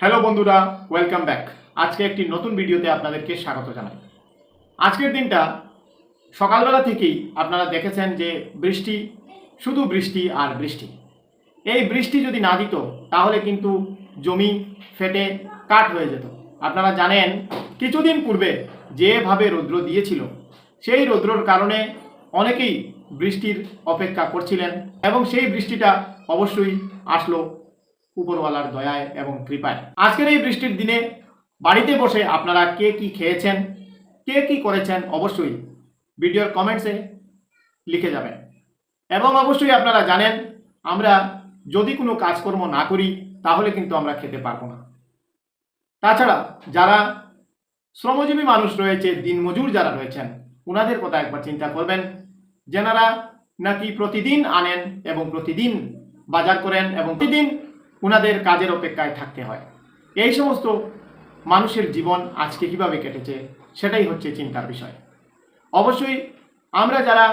Hello বন্ধুরা welcome back আজকে একটি নতুন ভিডিওতে আপনাদেরকে স্বাগত জানাই। আজকের দিনটা সকালবেলা থেকেই আপনারা দেখেছেন যে বৃষ্টি, শুধু বৃষ্টি আর বৃষ্টি। এই বৃষ্টি যদি না দিত, তাহলে কিন্তু জমি ফেটে, কাঠ হয়ে যেত। আপনারা জানেন, কিছুদিন পূর্বে যেভাবে রৌদ্র দিয়েছিল, সেই রৌদ্রর কারণে অনেকেই বৃষ্টির অপেক্ষা করছিলেন এবং সেই বৃষ্টিটা অবশ্যই আসলো উপরওয়ালার দয়ায় এবং কৃপায়। আজকের এই বৃষ্টির দিনে বাড়িতে বসে আপনারা কে কি খেয়েছেন, কে কি করেছেন অবশ্যই ভিডিওর কমেন্টসে লিখে যাবেন। এবং অবশ্যই আপনারা জানেন, আমরা যদি কোনো কাজকর্ম না করি, তাহলে কিন্তু আমরা খেতে পারব না। তাছাড়া যারা শ্রমজীবী মানুষ রয়েছে, দিনমজুর যারা রয়েছেন ওনাদের কথা একবার চিন্তা করবেন যেনারা নাকি প্রতিদিন আনেন এবং প্রতিদিন বাজার করেন এবং প্রতিদিন ওনাদের কাজের অপেক্ষায় থাকতে হয়। এই সমস্ত মানুষের জীবন আজকে কীভাবে কেটেছে, সেটাই হচ্ছে চিন্তার বিষয়। অবশ্যই আমরা যারা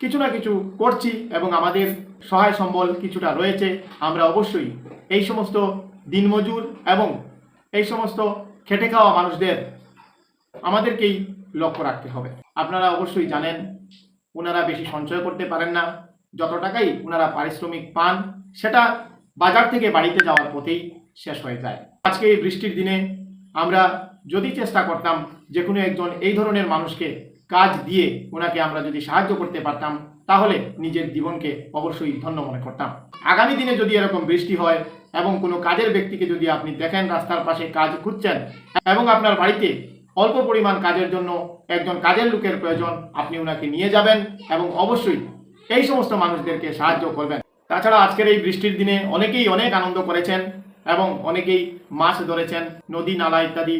কিছু না কিছু করছি এবং আমাদের সহায় সম্বল কিছুটা রয়েছে, আমরা অবশ্যই এই সমস্ত দিনমজুর এবং এই সমস্ত খেটে খাওয়া মানুষদের আমাদেরকেই লক্ষ্য রাখতে হবে। আপনারা অবশ্যই জানেন ওনারা বেশি সঞ্চয় করতে পারেন না। যত টাকাই ওনারা পারিশ্রমিক পান, সেটা বাজার থেকে বাড়িতে যাওয়ার পথেই শেষ হয়ে যায়। আজকে এই বৃষ্টির দিনে আমরা যদি চেষ্টা করতাম যে কোনো একজন এই ধরনের মানুষকে কাজ দিয়ে ওনাকে আমরা যদি সাহায্য করতে পারতাম, তাহলে নিজের জীবনকে অবশ্যই ধন্য মনে করতাম। আগামী দিনে যদি এরকম বৃষ্টি হয় এবং কোনো কাজের ব্যক্তিকে যদি আপনি দেখেন রাস্তার পাশে কাজ খুঁজছেন এবং আপনার বাড়িতে অল্প পরিমাণ কাজের জন্য একজন কাজের লোকের প্রয়োজন, আপনি ওনাকে নিয়ে যাবেন এবং অবশ্যই এই সমস্ত মানুষদেরকে সাহায্য করবেন। তাছাড়া আজকের এই বৃষ্টির দিনে অনেকেই অনেক আনন্দ করেছেন এবং অনেকেই মাছ ধরেছেন, নদী, নালা ইত্যাদি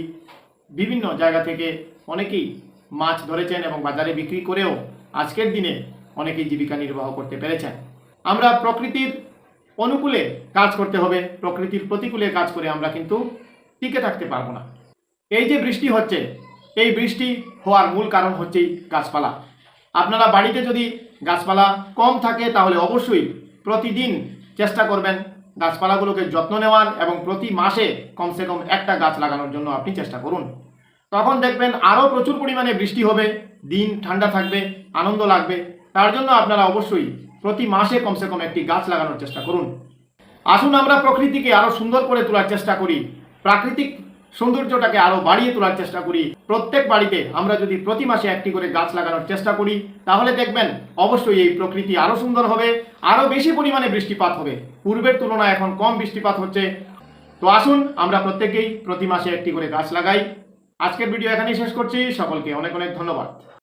বিভিন্ন জায়গা থেকে অনেকেই মাছ ধরেছেন এবং বাজারে বিক্রি করেও আজকের দিনে অনেকেই জীবিকা নির্বাহ করতে পেরেছেন। আমরা প্রকৃতির অনুকূলে কাজ করতে হবে, প্রকৃতির প্রতিকূলে কাজ করে আমরা কিন্তু টিকে থাকতে পারব না। এই যে বৃষ্টি হচ্ছে, এই বৃষ্টি হওয়ার মূল কারণ হচ্ছেই গাছপালা। আপনারা বাড়িতে যদি গাছপালা কম থাকে তাহলে অবশ্যই প্রতিদিন চেষ্টা করবেন গাছপালাগুলোকে যত্ন নেওয়ার এবং প্রতি মাসে কমসে কম একটা গাছ লাগানোর জন্য আপনি চেষ্টা করুন। তখন দেখবেন আরও প্রচুর পরিমাণে বৃষ্টি হবে, দিন ঠান্ডা থাকবে, আনন্দ লাগবে। তার জন্য আপনারা অবশ্যই প্রতি মাসে কমসে কম একটি গাছ লাগানোর চেষ্টা করুন। আসুন আমরা প্রকৃতিকে আরও সুন্দর করে তোলার চেষ্টা করি। প্রাকৃতিক সৌন্দর্যটাকে আরও বাড়িয়ে তোলার চেষ্টা করি। প্রত্যেক বাড়িতে আমরা যদি প্রতি মাসে একটি করে গাছ লাগানোর চেষ্টা করি, তাহলে দেখবেন অবশ্যই এই প্রকৃতি আরও সুন্দর হবে, আরও বেশি পরিমাণে বৃষ্টিপাত হবে। পূর্বের তুলনায় এখন কম বৃষ্টিপাত হচ্ছে। তো আসুন, আমরা প্রত্যেকেই প্রতি মাসে একটি করে গাছ লাগাই। আজকের ভিডিও এখানেই শেষ করছি। সকলকে অনেক অনেক ধন্যবাদ।